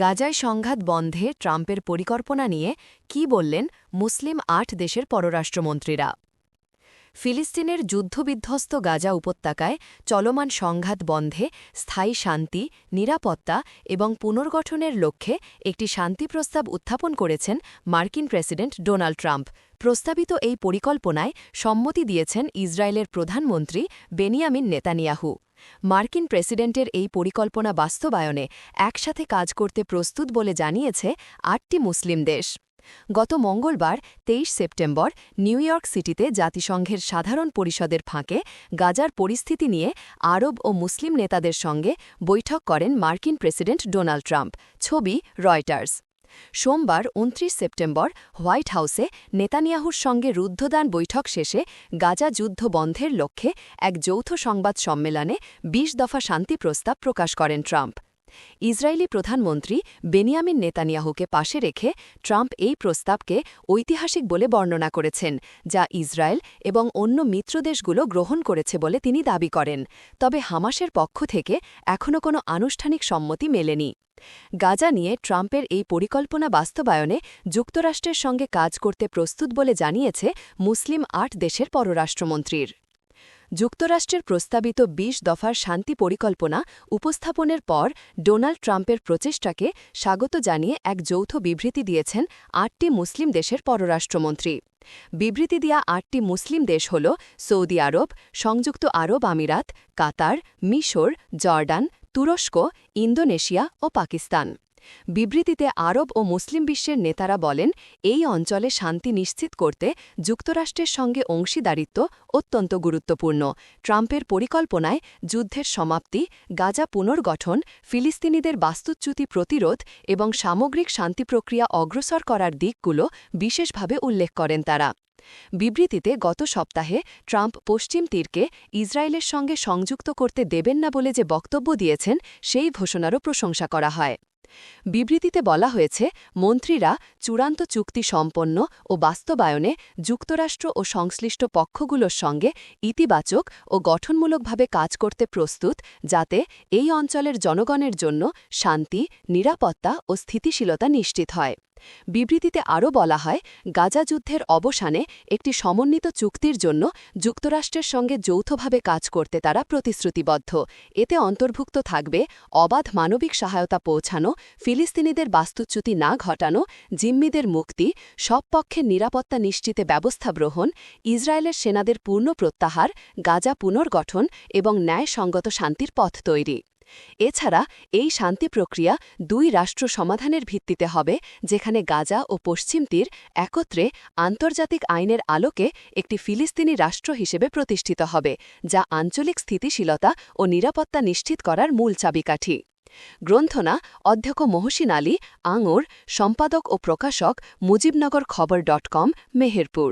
গাজায় সংঘাত বন্ধে ট্রাম্পের পরিকল্পনা নিয়ে কি বললেন মুসলিম আট দেশের পররাষ্ট্রমন্ত্রীরা? ফিলিস্তিনের যুদ্ধবিধ্বস্ত গাজা উপত্যকায় চলমান সংঘাত বন্ধে স্থায়ী শান্তি, নিরাপত্তা এবং পুনর্গঠনের লক্ষ্যে একটি শান্তি প্রস্তাব উত্থাপন করেছেন মার্কিন প্রেসিডেন্ট ডোনাল্ড ট্রাম্প। প্রস্তাবিত এই পরিকল্পনায় সম্মতি দিয়েছেন ইসরায়েলের প্রধানমন্ত্রী বেনিয়ামিন নেতানিয়াহু। মার্কিন প্রেসিডেন্টের এই পরিকল্পনা বাস্তবায়নে একসাথে কাজ করতে প্রস্তুত বলে জানিয়েছে আটটি মুসলিম দেশ। গত মঙ্গলবার তেইশ সেপ্টেম্বর নিউ ইয়র্ক সিটিতে জাতিসংঘের সাধারণ পরিষদের ফাঁকে গাজার পরিস্থিতি নিয়ে আরব ও মুসলিম নেতাদের সঙ্গে বৈঠক করেন মার্কিন প্রেসিডেন্ট ডোনাল্ড ট্রাম্প, ছবি রয়টার্স। সোমবার উনত্রিশ সেপ্টেম্বর হোয়াইট হাউসে নেতানিয়াহুর সঙ্গে রুদ্ধদান বৈঠক শেষে গাজা যুদ্ধ বন্ধের লক্ষ্যে এক যৌথ সংবাদ সম্মেলনে ২০ দফা শান্তি প্রস্তাব প্রকাশ করেন ট্রাম্প। ইসরায়েলি প্রধানমন্ত্রী বেনিয়ামিন নেতানিয়াহুকে পাশে রেখে ট্রাম্প এই প্রস্তাবকে ঐতিহাসিক বলে বর্ণনা করেছেন, যা ইসরায়েল এবং অন্য মিত্রদেশগুলো গ্রহণ করেছে বলে তিনি দাবি করেন। তবে হামাসের পক্ষ থেকে এখনও কোনো আনুষ্ঠানিক সম্মতি মেলেনি। গাজা নিয়ে ট্রাম্পের এই পরিকল্পনা বাস্তবায়নে যুক্তরাষ্ট্রের সঙ্গে কাজ করতে প্রস্তুত বলে জানিয়েছে মুসলিম আট দেশের পররাষ্ট্রমন্ত্রীর। যুক্তরাষ্ট্রের প্রস্তাবিত ২০ দফার শান্তি পরিকল্পনা উপস্থাপনের পর ডোনাল্ড ট্রাম্পের প্রচেষ্টাকে স্বাগত জানিয়ে এক যৌথ বিবৃতি দিয়েছেন আটটি মুসলিম দেশের পররাষ্ট্রমন্ত্রী। বিবৃতি দেয়া আটটি মুসলিম দেশ হল সৌদি আরব, সংযুক্ত আরব আমিরাত, কাতার, মিশর, জর্ডান, তুরস্ক, ইন্দোনেশিয়া ও পাকিস্তান। বিবৃতিতে আরব ও মুসলিম বিশ্বের নেতারা বলেন, এই অঞ্চলে শান্তি নিশ্চিত করতে যুক্তরাষ্ট্রের সঙ্গে অংশীদারিত্ব অত্যন্ত গুরুত্বপূর্ণ। ট্রাম্পের পরিকল্পনায় যুদ্ধের সমাপ্তি, গাজা পুনর্গঠন, ফিলিস্তিনিদের বাস্তুচ্যুতি প্রতিরোধ এবং সামগ্রিক শান্তি প্রক্রিয়া অগ্রসর করার দিকগুলো বিশেষভাবে উল্লেখ করেন তারা। বিবৃতিতে গত সপ্তাহে ট্রাম্প পশ্চিম তীরকে ইসরায়েলের সঙ্গে সংযুক্ত করতে দেবেন না বলে যে বক্তব্য দিয়েছেন, সেই ঘোষণারও প্রশংসা করা হয়। বিবৃতিতে বলা হয়েছে, মন্ত্রীরা চূড়ান্ত চুক্তি সম্পন্ন ও বাস্তবায়নে যুক্তরাষ্ট্র ও সংশ্লিষ্ট পক্ষগুলোর সঙ্গে ইতিবাচক ও গঠনমূলকভাবে কাজ করতে প্রস্তুত, যাতে এই অঞ্চলের জনগণের জন্য শান্তি, নিরাপত্তা ও স্থিতিশীলতা নিশ্চিত হয়। বিবৃতিতে আরও বলা হয়, গাজা যুদ্ধের অবসানে একটি সমন্বিত চুক্তির জন্য যুক্তরাষ্ট্রের সঙ্গে যৌথভাবে কাজ করতে তারা প্রতিশ্রুতিবদ্ধ। এতে অন্তর্ভুক্ত থাকবে অবাধ মানবিক সহায়তা পৌঁছানো, ফিলিস্তিনিদের বাস্তুচ্যুতি না ঘটানো, জিম্মিদের মুক্তি, সব পক্ষের নিরাপত্তা নিশ্চিতে ব্যবস্থা গ্রহণ, ইসরায়েলের সেনাদের পূর্ণ প্রত্যাহার, গাজা পুনর্গঠন এবং ন্যায়সঙ্গত শান্তির পথ তৈরি। এছাড়া এই শান্তি প্রক্রিয়া দুই রাষ্ট্র সমাধানের ভিত্তিতে হবে, যেখানে গাজা ও পশ্চিম তীর একত্রে আন্তর্জাতিক আইনের আলোকে একটি ফিলিস্তিনি রাষ্ট্র হিসেবে প্রতিষ্ঠিত হবে, যা আঞ্চলিক স্থিতিশীলতা ও নিরাপত্তা নিশ্চিত করার মূল চাবিকাঠি। গ্রন্থনা অধ্যক্ষ মহসিন আলী, আঙুর, সম্পাদক ও প্রকাশক মুজিবনগর খবর ডট কম, মেহেরপুর।